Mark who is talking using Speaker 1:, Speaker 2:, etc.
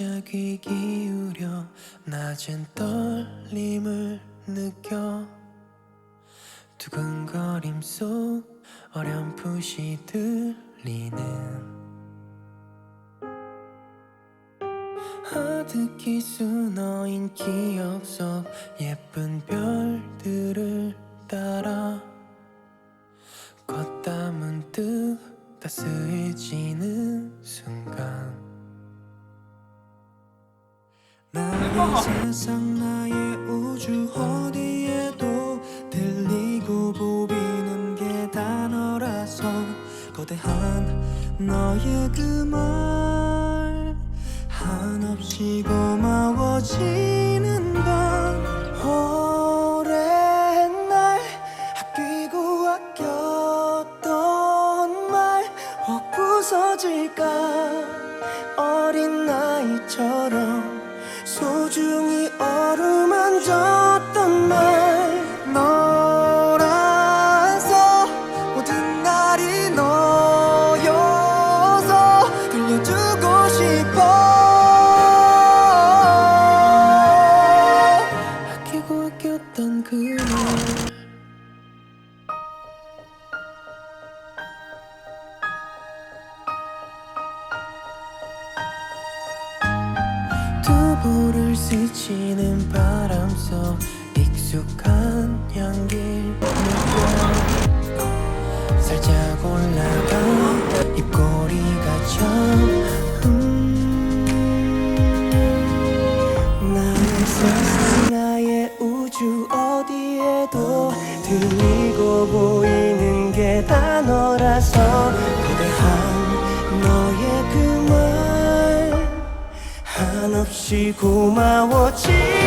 Speaker 1: 혼자 귀 기울여 낮은 떨림을 느껴. 두근거림 속 어렴풋이 들리는 아득히 수너인 기억 속 예쁜 별들을 따라 걷다 문득 따스해지 세상 나의 우주 어디에도 들리고 보이는 게다 너라서 거대한 너의 그 말 한없이 고마워지는 건 오랜 날 아끼고 아꼈던 말혹 부서질까? 어린 나이처럼 소중히 어루만졌 두부를 스치는 바람 속 익숙한 향기를 느껴. 살짝 올라가 입꼬리가 참 음, 나의 세상 나의 우주 어디에도 들리고 보이는 게다 너라서 한없이 고마워지는 밤